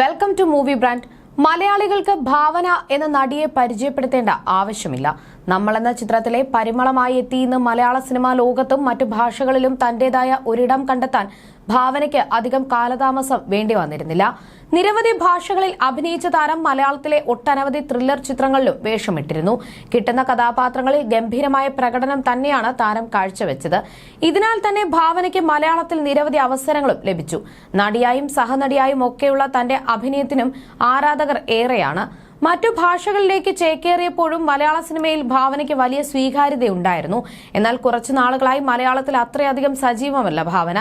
Welcome to movie brand മലയാളികൾക്ക് ഭാവന എന്ന നടിയെ പരിചയപ്പെടുത്തേണ്ട ആവശ്യമില്ല. നമ്മളെന്ന ചിത്രത്തിലെ പരിമളമായി എത്തി ഇന്ന് മലയാള സിനിമാ ലോകത്തും മറ്റു ഭാഷകളിലും തന്റേതായ ഒരിടം കണ്ടെത്താൻ ഭാവനയ്ക്ക് അധികം കാലതാമസം വേണ്ടി വന്നിരുന്നില്ല. നിരവധി ഭാഷകളിൽ അഭിനയിച്ച താരം മലയാളത്തിലെ ഒട്ടനവധി ത്രില്ലർ ചിത്രങ്ങളിലും വേഷമിട്ടിരുന്നു. കിട്ടുന്ന കഥാപാത്രങ്ങളിൽ ഗംഭീരമായ പ്രകടനം തന്നെയാണ് താരം കാഴ്ചവെച്ചത്. ഇതിനാൽ തന്നെ ഭാവനയ്ക്ക് മലയാളത്തിൽ നിരവധി അവസരങ്ങളും ലഭിച്ചു. നടിയായും സഹനടിയായും ഒക്കെയുള്ള തന്റെ അഭിനയത്തിനും ആരാധകർ ഏറെയാണ്. മറ്റു ഭാഷകളിലേക്ക് ചേക്കേറിയപ്പോഴും മലയാള സിനിമയിൽ ഭാവനയ്ക്ക് വലിയ സ്വീകാര്യതയുണ്ടായിരുന്നു. എന്നാൽ കുറച്ചു നാളുകളായി മലയാളത്തിൽ അത്രയധികം സജീവമല്ല ഭാവന.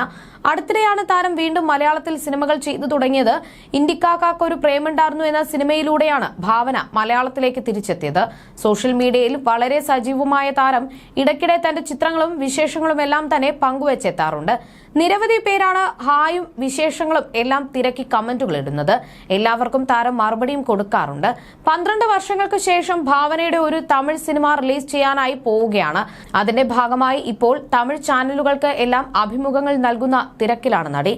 അടുത്തിടെയാണ് താരം വീണ്ടും മലയാളത്തിൽ സിനിമകൾ ചെയ്തു തുടങ്ങിയത്. ഇന്ത്യക്കാക്കാക്ക് ഒരു പ്രേമുണ്ടായിരുന്നു എന്ന സിനിമയിലൂടെയാണ് ഭാവന മലയാളത്തിലേക്ക് തിരിച്ചെത്തിയത്. സോഷ്യൽ മീഡിയയിൽ വളരെ സജീവമായ താരം ഇടയ്ക്കിടെ തന്റെ ചിത്രങ്ങളും വിശേഷങ്ങളും എല്ലാം തന്നെ പങ്കുവച്ചെത്താറുണ്ട്. നിരവധി പേരാണ് ഹായും വിശേഷങ്ങളും എല്ലാം തിരക്കി കമന്റുകൾ ഇടുന്നത്. എല്ലാവർക്കും താരം മറുപടിയും കൊടുക്കാറുണ്ട്. പന്ത്രണ്ട് വർഷങ്ങൾക്ക് ശേഷം ഭാവനയുടെ ഒരു തമിഴ് സിനിമ റിലീസ് ചെയ്യാനായി പോവുകയാണ്. അതിന്റെ ഭാഗമായി ഇപ്പോൾ തമിഴ് ചാനലുകൾക്ക് എല്ലാം അഭിമുഖങ്ങൾ നൽകുന്ന തിരക്കിലാണ് നടി.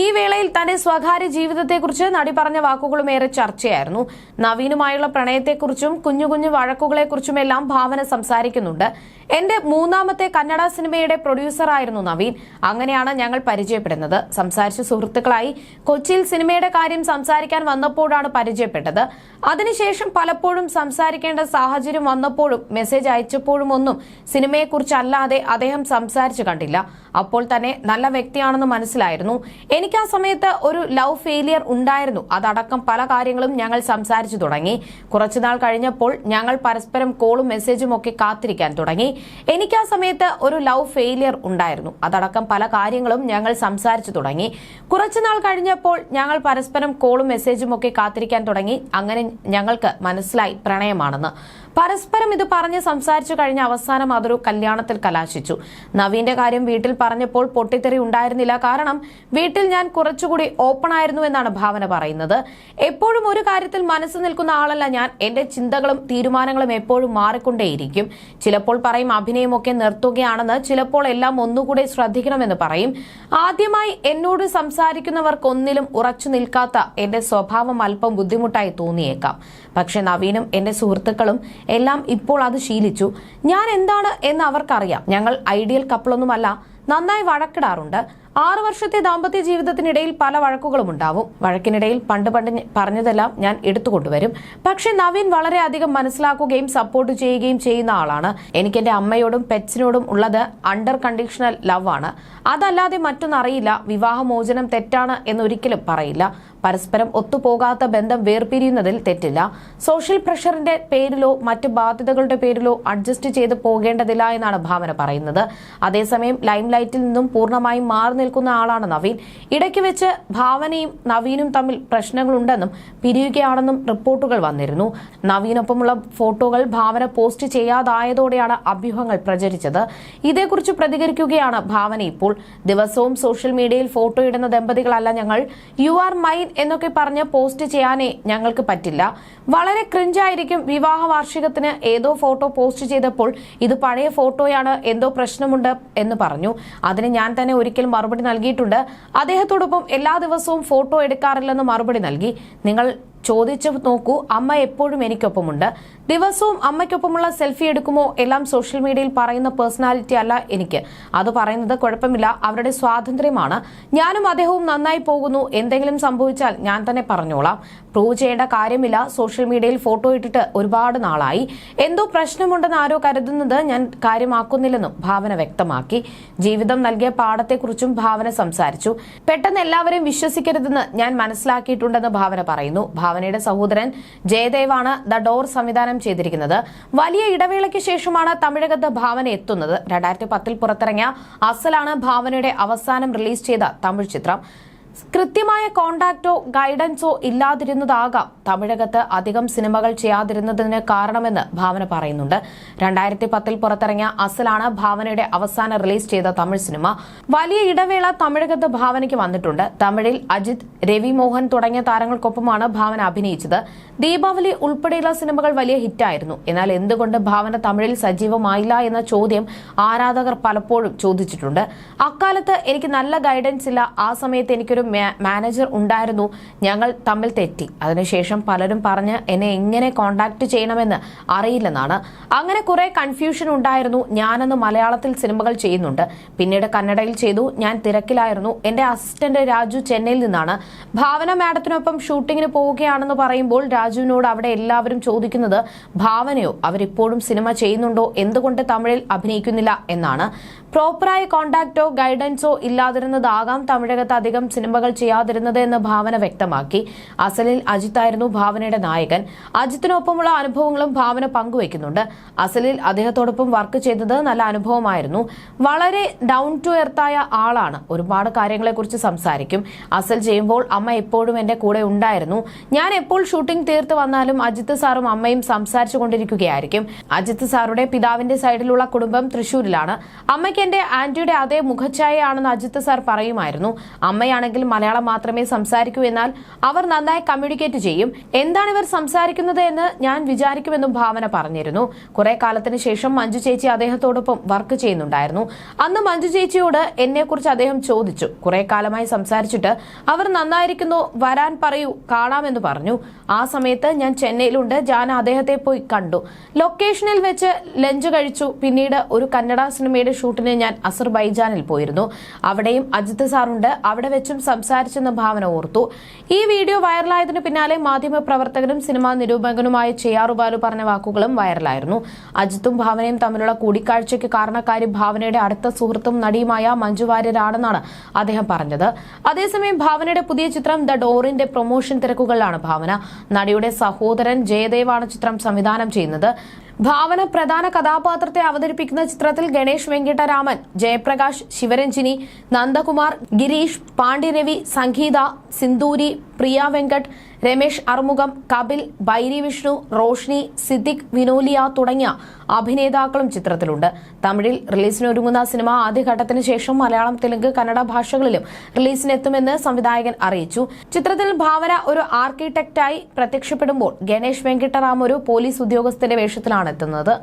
ഈ വേളയിൽ തന്റെ സ്വകാര്യ ജീവിതത്തെക്കുറിച്ച് നടി പറഞ്ഞ വാക്കുകളും ഏറെ ചർച്ചയായിരുന്നു. നവീനുമായുള്ള പ്രണയത്തെക്കുറിച്ചും കുഞ്ഞു കുഞ്ഞു വഴക്കുകളെക്കുറിച്ചുമെല്ലാം ഭാവന സംസാരിക്കുന്നുണ്ട്. എന്റെ മൂന്നാമത്തെ കന്നഡ സിനിമയുടെ പ്രൊഡ്യൂസറായിരുന്നു നവീൻ. അങ്ങനെയാണ് ഞങ്ങൾ പരിചയപ്പെടുന്നത്. സംസാരിച്ച സുഹൃത്തുക്കളായി കൊച്ചിയിൽ സിനിമയുടെ കാര്യം സംസാരിക്കാൻ വന്നപ്പോഴാണ് പരിചയപ്പെട്ടത്. അതിനുശേഷം പലപ്പോഴും സംസാരിക്കേണ്ട സാഹചര്യം വന്നപ്പോഴും മെസ്സേജ് അയച്ചപ്പോഴും ഒന്നും സിനിമയെക്കുറിച്ചല്ലാതെ അദ്ദേഹം സംസാരിച്ചു കണ്ടില്ല. അപ്പോൾ തന്നെ നല്ല വ്യക്തിയാണെന്ന് മനസ്സിലായിരുന്നു. എനിക്ക് ആ സമയത്ത് ഒരു ലവ് ഫെയിലിയർ ഉണ്ടായിരുന്നു. അതടക്കം പല കാര്യങ്ങളും ഞങ്ങൾ സംസാരിച്ചു തുടങ്ങി. കുറച്ചുനാൾ കഴിഞ്ഞപ്പോൾ ഞങ്ങൾ പരസ്പരം കോളും മെസ്സേജും ഒക്കെ കാത്തിരിക്കാൻ തുടങ്ങി. എനിക്ക് ആ സമയത്ത് ഒരു ലവ് ഫെയിലിയർ ഉണ്ടായിരുന്നു. അതടക്കം പല കാര്യങ്ങളും ഞങ്ങൾ സംസാരിച്ചു തുടങ്ങി. കുറച്ചുനാൾ കഴിഞ്ഞപ്പോൾ ഞങ്ങൾ പരസ്പരം കോളും മെസ്സേജും ഒക്കെ കാത്തിരിക്കാൻ തുടങ്ങി. അങ്ങനെ ഞങ്ങൾക്ക് മനസ്സിലായി പ്രണയമാണെന്ന്. പരസ്പരം ഇത് പറഞ്ഞ് സംസാരിച്ചു കഴിഞ്ഞ അവസാനം അതൊരു കല്യാണത്തിൽ കലാശിച്ചു. നവീന്റെ കാര്യം വീട്ടിൽ പറഞ്ഞപ്പോൾ പൊട്ടിത്തെറി ഉണ്ടായിരുന്നില്ല. കാരണം വീട്ടിൽ ഞാൻ കുറച്ചുകൂടി ഓപ്പൺ ആയിരുന്നു എന്നാണ് ഭാവന പറയുന്നത്. എപ്പോഴും ഒരു കാര്യത്തിൽ മനസ്സ് നിൽക്കുന്ന ആളല്ല ഞാൻ. എന്റെ ചിന്തകളും തീരുമാനങ്ങളും എപ്പോഴും മാറിക്കൊണ്ടേയിരിക്കും. ചിലപ്പോൾ പറയും അഭിനയമൊക്കെ നിർത്തുകയാണെന്ന് ചിലപ്പോൾ എല്ലാം ഒന്നുകൂടെ ശ്രദ്ധിക്കണമെന്ന് പറയും. ആദ്യമായി എന്നോട് സംസാരിക്കുന്നവർക്കൊന്നിലും ഉറച്ചു നിൽക്കാത്ത എന്റെ സ്വഭാവം അല്പം ബുദ്ധിമുട്ടായി തോന്നിയേക്കാം. പക്ഷെ നവീനും എന്റെ സുഹൃത്തുക്കളും എല്ലാം ഇപ്പോൾ അത് ശീലിച്ചു. ഞാൻ എന്താണ് എന്ന് അവർക്കറിയാം. ഞങ്ങൾ ഐഡിയൽ കപ്പിളൊന്നുമല്ല നന്നായി വഴക്കിടാറുണ്ട്. ആറു വർഷത്തെ ദാമ്പത്യ ജീവിതത്തിനിടയിൽ പല വഴക്കുകളും ഉണ്ടാവും. വഴക്കിനിടയിൽ പണ്ട് പണ്ട് പറഞ്ഞതെല്ലാം ഞാൻ എടുത്തുകൊണ്ടുവരും പക്ഷെ നവീൻ വളരെയധികം മനസ്സിലാക്കുകയും സപ്പോർട്ട് ചെയ്യുകയും ചെയ്യുന്ന ആളാണ്. എനിക്ക് എന്റെ അമ്മയോടും പെറ്റ്സിനോടും ഉള്ളത് അണ്ടർ കണ്ടീഷണൽ ലവ് ആണ്. അതല്ലാതെ മറ്റൊന്നറിയില്ല വിവാഹമോചനം തെറ്റാണ് എന്നൊരിക്കലും പറയില്ല. പരസ്പരം ഒത്തുപോകാത്ത ബന്ധം വേർപിരിയുന്നതിൽ തെറ്റില്ല. സോഷ്യൽ പ്രഷറിന്റെ പേരിലോ മറ്റ് ബാധ്യതകളുടെ പേരിലോ അഡ്ജസ്റ്റ് ചെയ്ത് പോകേണ്ടതില്ല എന്നാണ് ഭാവന പറയുന്നത്. അതേസമയം ലൈംലൈറ്റിൽ നിന്നും പൂർണമായും മാറി നിൽക്കുന്ന ആളാണ് നവീൻ. ഇടയ്ക്ക് വെച്ച് ഭാവനയും നവീനും തമ്മിൽ പ്രശ്നങ്ങളുണ്ടെന്നും പിരിയുകയാണെന്നും റിപ്പോർട്ടുകൾ വന്നിരുന്നു. നവീനൊപ്പമുള്ള ഫോട്ടോകൾ ഭാവന പോസ്റ്റ് ചെയ്യാതായതോടെയാണ് അഭ്യൂഹങ്ങൾ പ്രചരിച്ചത്. ഇതേക്കുറിച്ച് പ്രതികരിക്കുകയാണ് ഭാവന ഇപ്പോൾ. ദിവസവും സോഷ്യൽ മീഡിയയിൽ ഫോട്ടോ ഇടുന്ന ദമ്പതികളല്ല ഞങ്ങൾ. യു ആർ മൈൻ എന്നൊക്കെ പറഞ്ഞ് പോസ്റ്റ് ചെയ്യാനേ ഞങ്ങൾക്ക് പറ്റില്ല. വളരെ ക്രിഞ്ചായിരിക്കും വിവാഹ വാർഷികത്തിന് ഏതോ ഫോട്ടോ പോസ്റ്റ് ചെയ്തപ്പോൾ ഇത് പഴയ ഫോട്ടോയാണ് എന്തോ പ്രശ്നമുണ്ട് എന്ന് പറഞ്ഞു. അതിന് ഞാൻ തന്നെ ഒരിക്കലും മറുപടി നൽകിയിട്ടുണ്ട്. അദ്ദേഹത്തോടൊപ്പം എല്ലാ ദിവസവും ഫോട്ടോ എടുക്കാറില്ലെന്ന് മറുപടി നൽകി. നിങ്ങൾ ചോദിച്ചു നോക്കൂ അമ്മ എപ്പോഴും എനിക്കൊപ്പമുണ്ട്. ദിവസവും അമ്മയ്ക്കൊപ്പമുള്ള സെൽഫി എടുക്കുമോ? എല്ലാം സോഷ്യൽ മീഡിയയിൽ പറയുന്ന പേഴ്സണാലിറ്റി അല്ല എനിക്ക്. അത് പറയുന്നത് കുഴപ്പമില്ല അവരുടെ സ്വാതന്ത്ര്യമാണ്. ഞാനും അദ്ദേഹവും നന്നായി പോകുന്നു. എന്തെങ്കിലും സംഭവിച്ചാൽ ഞാൻ തന്നെ പറഞ്ഞോളാം. പ്രൂവ് ചെയ്യേണ്ട കാര്യമില്ല. സോഷ്യൽ മീഡിയയിൽ ഫോട്ടോ ഇട്ടിട്ട് ഒരുപാട് നാളായി. എന്തോ പ്രശ്നമുണ്ടെന്ന് ആരോ കരുതുന്നത് ഞാൻ കാര്യമാക്കുന്നില്ലെന്നും ഭാവന വ്യക്തമാക്കി. ജീവിതം നൽകിയ പാഠത്തെക്കുറിച്ചും ഭാവന സംസാരിച്ചു. പെട്ടെന്ന് എല്ലാവരെയും വിശ്വസിക്കരുതെന്ന് ഞാൻ മനസ്സിലാക്കിയിട്ടുണ്ടെന്ന് ഭാവന പറയുന്നു. ഭാവനയുടെ സഹോദരൻ ജയദേവാണ് ദ ഡോർ സംവിധാനം ചെയ്തിരിക്കുന്നത്. വലിയ ഇടവേളയ്ക്ക് ശേഷമാണ് തമിഴകത്ത് ഭാവന എത്തുന്നത്. രണ്ടായിരത്തി പത്തിൽ പുറത്തിറങ്ങിയ അസലാണ് ഭാവനയുടെ അവസാനം റിലീസ് ചെയ്ത തമിഴ് ചിത്രം. കൃത്യമായ കോണ്ടാക്റ്റോ ഗൈഡൻസോ ഇല്ലാതിരുന്നതാകാം. തമിഴകത്ത് അധികം സിനിമകൾ ചെയ്യാതിരുന്നതിന് കാരണമെന്ന് ഭാവന പറയുന്നുണ്ട്. രണ്ടായിരത്തി പത്തിൽ പുറത്തിറങ്ങിയ അസലാണ് ഭാവനയുടെ അവസാന റിലീസ് ചെയ്ത തമിഴ് സിനിമ. വലിയ ഇടവേള തമിഴകത്ത് ഭാവനയ്ക്ക് വന്നിട്ടുണ്ട്. തമിഴിൽ അജിത് രവി മോഹൻ തുടങ്ങിയ താരങ്ങൾക്കൊപ്പമാണ് ഭാവന അഭിനയിച്ചത്. ദീപാവലി ഉൾപ്പെടെയുള്ള സിനിമകൾ വലിയ ഹിറ്റായിരുന്നു. എന്നാൽ എന്തുകൊണ്ട് ഭാവന തമിഴിൽ സജീവമായില്ല എന്ന ചോദ്യം ആരാധകർ പലപ്പോഴും ചോദിച്ചിട്ടുണ്ട്. അക്കാലത്ത് എനിക്ക് നല്ല ഗൈഡൻസ് ഇല്ല. ആ സമയത്ത് എനിക്കൊരു മാനേജർ ഉണ്ടായിരുന്നു. ഞങ്ങൾ തമ്മിൽ തെറ്റി. അതിനുശേഷം പലരും പറഞ്ഞ് എന്നെ എങ്ങനെ കോണ്ടാക്ട് ചെയ്യണമെന്ന് അറിയില്ലെന്നാണ്. അങ്ങനെ കുറെ കൺഫ്യൂഷൻ ഉണ്ടായിരുന്നു. ഞാനന്ന് മലയാളത്തിൽ സിനിമകൾ ചെയ്യുന്നുണ്ട്. പിന്നീട് കന്നഡയിൽ ചെയ്തു. ഞാൻ തിരക്കിലായിരുന്നു. എന്റെ അസിസ്റ്റന്റ് രാജു ചെന്നൈയിൽ നിന്നാണ്. ഭാവന മാഡത്തിനൊപ്പം ഷൂട്ടിങ്ങിന് പോവുകയാണെന്ന് പറയുമ്പോൾ രാജുവിനോട് അവിടെ എല്ലാവരും ചോദിക്കുന്നത് ഭാവനയോ അവരിപ്പോഴും സിനിമ ചെയ്യുന്നുണ്ടോ? എന്തുകൊണ്ട് തമിഴിൽ അഭിനയിക്കുന്നില്ല? എന്നാണ്. പ്രോപ്പറായ കോണ്ടാക്റ്റോ ഗൈഡൻസോ ഇല്ലാതിരുന്നതാകാം തമിഴകത്ത് അധികം സിനിമകൾ ചെയ്യാതിരുന്നത് എന്ന് ഭാവന വ്യക്തമാക്കി. അസലിൽ അജിത്തായിരുന്നു ഭാവനയുടെ നായകൻ. അജിത്തിനൊപ്പമുള്ള അനുഭവങ്ങളും ഭാവന പങ്കുവയ്ക്കുന്നുണ്ട്. അസലിൽ അദ്ദേഹത്തോടൊപ്പം വർക്ക് ചെയ്തത് നല്ല അനുഭവമായിരുന്നു. വളരെ ഡൗൺ ടു എർത്തായ ആളാണ്. ഒരുപാട് കാര്യങ്ങളെക്കുറിച്ച് സംസാരിക്കും. അസൽ ചെയ്യുമ്പോൾ അമ്മ എപ്പോഴും എന്റെ കൂടെ ഉണ്ടായിരുന്നു. ഞാൻ എപ്പോൾ ഷൂട്ടിംഗ് തീർത്ത് വന്നാലും അജിത്ത് സാറും അമ്മയും സംസാരിച്ചു കൊണ്ടിരിക്കുകയായിരിക്കും. അജിത്ത് സാറുടെ പിതാവിന്റെ സൈഡിലുള്ള കുടുംബം തൃശൂരിലാണ് അമ്മയ്ക്ക് എന്റെ ആന്റിയുടെ അതേ മുഖഛായയാണെന്ന് അജിത്ത് സാർ പറയുമായിരുന്നു. അമ്മയാണെങ്കിൽ മലയാളം മാത്രമേ സംസാരിക്കൂ എന്നാൽ അവർ നന്നായി കമ്മ്യൂണിക്കേറ്റ് ചെയ്യും. എന്താണ് ഇവർ സംസാരിക്കുന്നത് എന്ന് ഞാൻ വിചാരിക്കുമെന്നും ഭാവന പറഞ്ഞിരുന്നു. കുറെ കാലത്തിന് ശേഷം മഞ്ജു ചേച്ചി അദ്ദേഹത്തോടൊപ്പം വർക്ക് ചെയ്യുന്നുണ്ടായിരുന്നു. അന്ന് മഞ്ജു ചേച്ചിയോട് എന്നെക്കുറിച്ച് അദ്ദേഹം ചോദിച്ചു. കുറെ കാലമായി സംസാരിച്ചിട്ട് അവർ നന്നായിരിക്കുന്നു വരാൻ പറയൂ കാണാമെന്ന് പറഞ്ഞു. ആ സമയത്ത് ഞാൻ ചെന്നൈയിലുണ്ട്. ഞാൻ അദ്ദേഹത്തെ പോയി കണ്ടു. ലൊക്കേഷനിൽ വെച്ച് ലഞ്ച് കഴിച്ചു. പിന്നീട് ഒരു കന്നഡ സിനിമയുടെ ഷൂട്ടിന് ഞാൻ അസർബൈജാനിൽ പോയിരുന്നു. അവിടെയും അജിത് സാറുണ്ട്. അവിടെ വെച്ചും സംസാരിച്ചെന്ന് ഭാവന ഓർത്തു. ഈ വീഡിയോ വൈറലായതിനു പിന്നാലെ മാധ്യമ പ്രവർത്തകനും സിനിമാ നിരൂപകനുമായ ചെയ്യാറു ബാലു പറഞ്ഞ വാക്കുകളും വൈറലായിരുന്നു. അജിത്തും ഭാവനയും തമ്മിലുള്ള കൂടിക്കാഴ്ചയ്ക്ക് കാരണക്കാരി ഭാവനയുടെ അടുത്ത സുഹൃത്തും നടിയുമായ മഞ്ജു വാര്യരാണെന്നാണ് അദ്ദേഹം പറഞ്ഞത്. അതേസമയം ഭാവനയുടെ പുതിയ ചിത്രം ദ ഡോറിന്റെ പ്രൊമോഷൻ തിരക്കുകളിലാണ് ഭാവന. നടിയുടെ സഹോദരൻ ജയദേവാണ് ചിത്രം സംവിധാനം ചെയ്യുന്നത്. ഭാവന പ്രധാന കഥാപാത്രത്തെ അവതരിപ്പിക്കുന്ന ചിത്രത്തിൽ ഗണേഷ് വെങ്കിട്ടരാമൻ ജയപ്രകാശ് ശിവരഞ്ജിനി നന്ദകുമാർ ഗിരീഷ് പാണ്ഡ്യരവി സംഗീത സിന്ദൂരി പ്രിയ വെങ്കട്ട് രമേഷ് അറുമുഖം കപിൽ ബൈരി വിഷ്ണു റോഷ്നി സിദ്ദിഖ് വിനോലിയ തുടങ്ങിയ അഭിനേതാക്കളും ചിത്രത്തിലുണ്ട്. തമിഴിൽ റിലീസിനൊരുങ്ങുന്ന സിനിമ ആദ്യഘട്ടത്തിന് ശേഷം മലയാളം തെലുങ്ക് കന്നഡ ഭാഷകളിലും റിലീസിനെത്തുമെന്ന് സംവിധായകൻ അറിയിച്ചു. ചിത്രത്തിൽ ഭാവന ഒരു ആർക്കിടെക്റ്റായി പ്രത്യക്ഷപ്പെടുമ്പോൾ ഗണേഷ് വെങ്കിട്ടറാം ഒരു പോലീസ് ഉദ്യോഗസ്ഥന്റെ വേഷത്തിലാണ് എത്തുന്നത്.